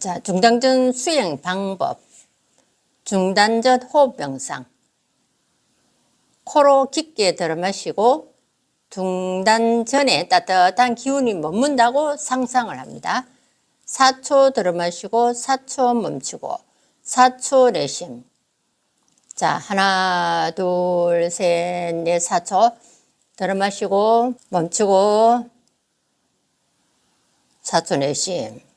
자, 중단전 수행 방법. 중단전 호흡 명상. 코로 깊게 들어 마시고 중단 전에 따뜻한 기운이 머문다고 상상을 합니다. 4초 들어 마시고 4초 멈추고 4초 내심. 자, 하나, 둘, 셋, 넷, 4초 들어 마시고 멈추고 4초 내심.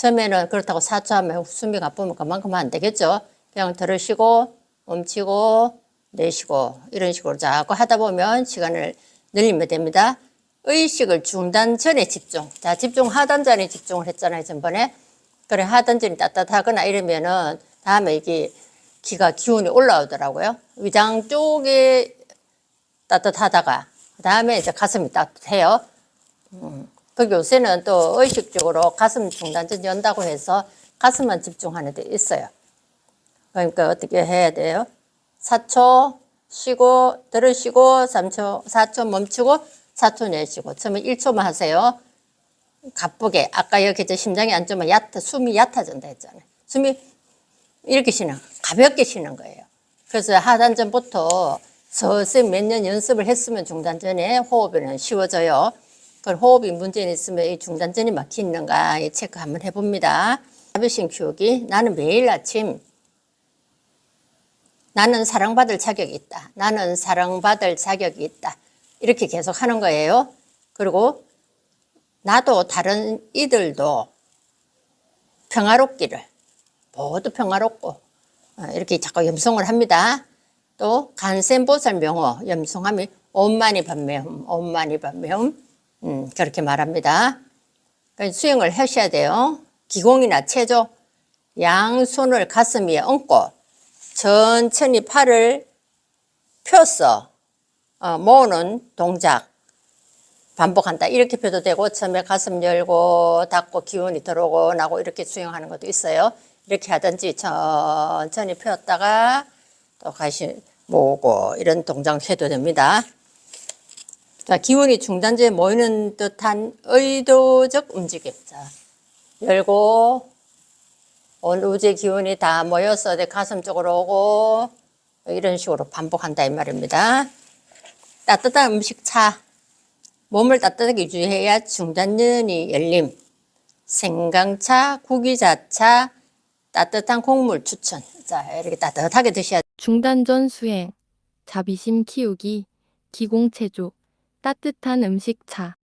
처음에는 그렇다고 4초 하면 숨이 가쁘면 그만큼 안 되겠죠. 그냥 들으시고 멈추고 내쉬고 이런 식으로 자꾸 하다 보면 시간을 늘리면 됩니다. 의식을 중단 전에 집중. 자, 집중 하단 전에 집중을 했잖아요, 전번에. 그래, 하단 전이 따뜻하거나 이러면은 다음에 이게 기가 기운이 올라오더라고요. 위장 쪽에 따뜻하다가 그 다음에 이제 가슴이 따뜻해요. 그 요새는 또 의식적으로 가슴 중단전 연다고 해서 가슴만 집중하는 데 있어요. 그러니까 어떻게 해야 돼요? 4초 쉬고 들으시고 3초 4초 멈추고 4초 내쉬고 처음에 1초만 하세요. 가쁘게 아까 저 심장이 안 좋으면 얕아 숨이 얕아진다 했잖아요. 숨이 이렇게 쉬는 가볍게 쉬는 거예요. 그래서 하단전부터 서서히 몇 년 연습을 했으면 중단전에 호흡에는 쉬워져요. 그 호흡이 문제는 있으면 이 중단전이 막히는가 이 체크 한번 해봅니다. 자비심 키우기. 나는 매일 아침 나는 사랑받을 자격이 있다. 나는 사랑받을 자격이 있다. 이렇게 계속 하는 거예요. 그리고 나도 다른 이들도 평화롭기를 모두 평화롭고 어, 이렇게 자꾸 염송을 합니다. 또 간센보살 명호 염송함이 온만이 반매음 온만이 반매음 음, 그렇게 말합니다. 그러니까 수행을 하셔야 돼요. 기공이나 체조 양손을 가슴 위에 얹고 천천히 팔을 펴서 어, 모으는 동작 반복한다. 이렇게 펴도 되고 처음에 가슴 열고 닫고 기운이 들어오고 나고 이렇게 수행하는 것도 있어요. 이렇게 하든지 천천히 폈다가 또 다시 모으고 이런 동작 해도 됩니다. 자, 기운이 중단지에 모이는 듯한 의도적 움직임. 자, 열고 온 우주의 기운이 다 모여서 내 가슴 쪽으로 오고 이런 식으로 반복한다 이 말입니다. 따뜻한 음식 차. 몸을 따뜻하게 유지해야 중단전이 열림. 생강차, 구기자차, 따뜻한 곡물 추천. 자, 이렇게 따뜻하게 드셔야 중단 전 수행, 자비심 키우기, 기공 체조, 따뜻한 음식 차.